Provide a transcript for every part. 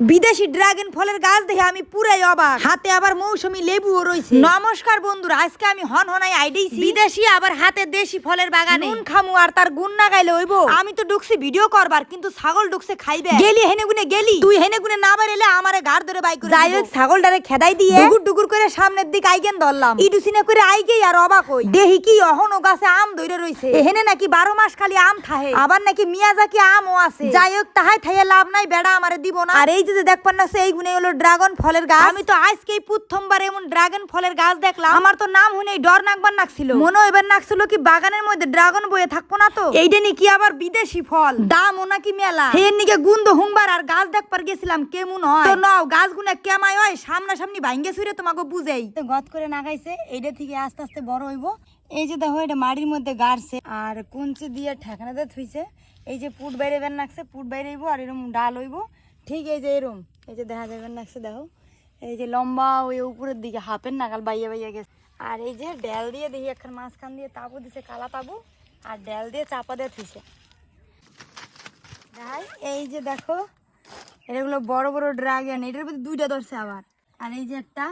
বিদেশি ড্রাগন ফলের গাছ দেখে আমি পুরাই অবাক। হাতে আবার মৌসুমি লেবুও রয়েছে নমস্কার বন্ধুরা আজকে আমি হন হনাই আইডিছি। বিদেশি আবার হাতে দেশি ফলের বাগানে। নুন খামু আর তার গুণ না গাইলে হইবো। আমি তো ঢুকছি ভিডিও করবার কিন্তু ছাগল ঢুকছে খাইবে। গেলি হেনে গুনে গেলি। তুই হেনে গুনে না বেরেলে আমারে গাড় ধরে বাই করে যাই হোক ছাগলটারে খেদাই দিয়ে। ডুগুর ডুগুর করে সামনের দিকে আইগেন ধরলাম। ইডুসিনে করে আইগেই আর অবাক হই। দেহি কি অহনো গাছে আম ধরে রইছে। এহেনে নাকি বারো মাস খালি আম থাহে আবার নাকি মিয়াজাকি আমও আছে। যাই হোক তাহাই থাইয়ে লাভ নাই বেড়া আমারে দিব না। আর এই যে যে দেখবেন না এই গুনে হলো ড্রাগন ফলের গাছ। আমি তো আজকেই প্রথমবার এমন ড্রাগন ফলের গাছ দেখলাম। আমার তো নাম শুনেই ডর নাকবার নাকছিল মনে এবার নাকছিল কি বাগানের মধ্যে ড্রাগন বয়ে থাকব না তো? এইটা নাকি আবার বিদেশি ফল? দাম ও নাকি মেলা। হের নিকে গুন্দ হুংবার আর গাছ দেখবার গেছিলাম কেমন হয়? তো নাও গাছ গুনা কেমাই হয় সামনাসামনি ভাঙ্গে সুরে তোমাকে বুঝেই। গত করে নাগাইছে এইটা থেকে আস্তে আস্তে বড় হইব। এই যে দেখো এটা মাটির মধ্যে গাড়ছে। আর কুঞ্চি দিয়ে ঠেকানাতে থুইছে। এই যে পুট বাইরে বের নাকছে পুট বাইরে হইব আর এরকম ডাল হইব। ঠিক এই যে এরম, এই যে দেখা যাবে নাকছে দেখো, এই যে লম্বা ওই উপরের দিকে, হাফের নাগাল বাইয়া বাইয়া গেছে। আর এই যে ডেল দিয়ে দেখি, একখান মাঝখান দিয়ে তাবু দিছে, কালা তাবু, আর ডেল দিয়ে চাপা দিয়ে থিছে ভাই, এই যে দেখো, এগুলো বড় বড় ড্রাগন এটার মধ্যে দুইটা ধরছে আবার। আর এই যে একটা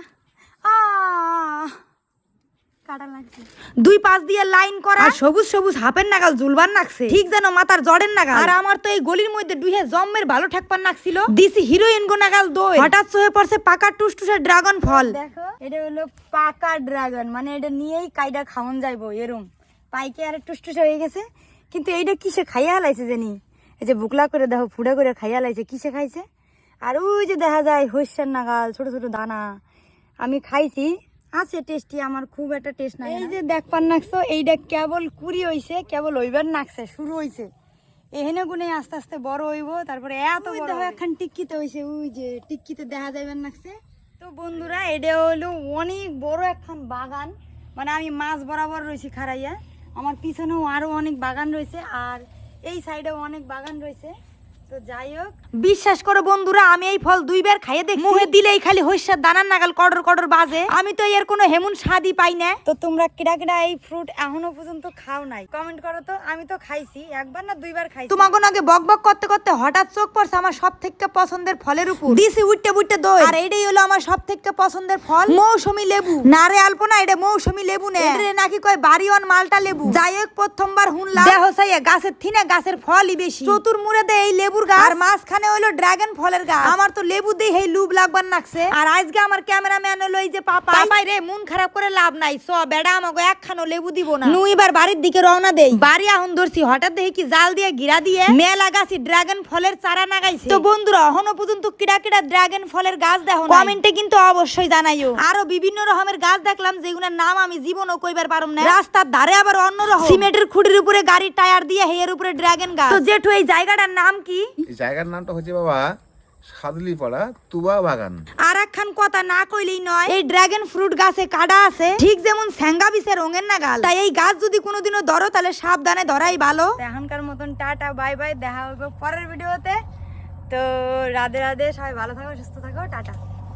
দুই পাশ দিয়ে লাইন করা। আর সবুজ সবুজ হাফের নাগাল জুলবার নাকছে। ঠিক যেন মাথার জড়ের নাগাল। আর আমার তো এই গলির মধ্যে দুইহে জম্মের ভালো ঠেকপার নাকছিল। দিছি হিরোইন গো নাগাল দই হঠাৎ চোহে পড়ছে পাকা টুসটুসে ড্রাগন ফল। দেখো এটা হলো পাকা ড্রাগন। মানে এটা নিয়েই কাইডা খাওয়ান যাইবো এরম। পাইকে আর টুসটুসে হয়ে গেছে। কিন্তু এইটা কিসে খাইয়া হালাইছে জানি? এই যে বুকলা করে দেখো ফুড়ে করে খাইয়া হালাইছে কিসে খাইছে? আর ওই যে দেখা যায় হইসার নাগাল ছোট ছোট দানা। আমি খাইছি আছে টেস্টি আমার খুব একটা টেস্ট নাই এই যে দেখ পান নাকছো এইটা কেবল কুড়ি হইছে কেবল হইবার নাকছে শুরু হইছে। এহেনে গুনে আস্তে আস্তে বড় হইব তারপরে এত বড় এখন টিক্কিতে হইছে ওই যে টিক্কিতে দেখা যাইবার নাকছে। তো বন্ধুরা এটা হলো অনেক বড় একখান বাগান। মানে আমি মাছ বরাবর রয়েছি খারাইয়া আমার পিছনেও আরও অনেক বাগান রয়েছে আর এই সাইডেও অনেক বাগান রয়েছে তো যাই হোক। বিশ্বাস করো বন্ধুরা আমি এই ফল দুইবার খাইয়ে দেখি মুখে দিলেই খালি হইসার দানার নাগাল কডর কডর বাজে। আমি তো এর কোনো হেমন স্বাদই পাই না। তো তোমরা কিডা কিডা এই ফ্রুট এখনও পর্যন্ত খাও নাই। কমেন্ট করো তো আমি তো খাইছি একবার না দুইবার খাইছি। তোমাকে আগে বক বক করতে করতে হঠাৎ চোখ পড়ছে আমার সব থেকে পছন্দের ফলের উপর। দিছি উঠতে উঠতে দই। আর এইটাই হলো আমার সব থেকে পছন্দের ফল। মৌসুমী লেবু। না রে আলপো না এটা মৌসুমী লেবু নে। নাকি কয় বাড়িওয়ান মালটা লেবু। যাই হোক প্রথমবার হুনলাম দেহ সাইয়া গাছের থিনে গাছের ফলই বেশি। চতুর মুড়ে দে এই লেবুর গাছ? আর মাঝখানে হইল ড্রাগন ফলের গাছ। আমার তো লেবু দিয়ে এই লুব লাগবার নাকছে। আর আজকে আমার ক্যামেরাম্যান হলো এই যে পাপা পাপাই রে মন খারাপ করে লাভ নাই। স বেড়া আমাকে একখানো লেবু দিব না। নু এবার বাড়ির দিকে রওনা দেই। বাড়ি আহন ধরছি হঠাৎ দেখি কি জাল দিয়ে গিরা দিয়ে মেলা গাছি ড্রাগন ফলের চারা নাগাইছে। তো বন্ধুরা এখনও পর্যন্ত কিডা কিডা ড্রাগন ফলের গাছ দেখো কমেন্টে কিন্তু অবশ্যই জানাইও। আরও বিভিন্ন রকমের গাছ দেখলাম যেগুলোর নাম আমি জীবনও কইবার পারম না। রাস্তার ধারে আবার অন্য রকম। সিমেন্টের খুঁটির উপরে গাড়ির টায়ার দিয়ে হেয়ের উপরে ড্রাগন গাছ। তো জেঠু এই জায়গাটার নাম কি? এই জায়গার নামটা হচ্ছে বাবা সাদুলিপাড়া তুবা বাগান। আর একখান কথা না কইলেই নয় এই ড্রাগন ফ্রুট গাছে কাটা আছে ঠিক যেমন স্যাঙ্গা বিষের রঙের না গাল। তাই এই গাছ যদি কোনোদিনও ধরো তাহলে সাবধানে ধরাই ভালো। এখনকার মতন টাটা বাই বাই দেখা হবে পরের ভিডিওতে। তো রাধে রাধে সবাই ভালো থাকো সুস্থ থাকো টাটা।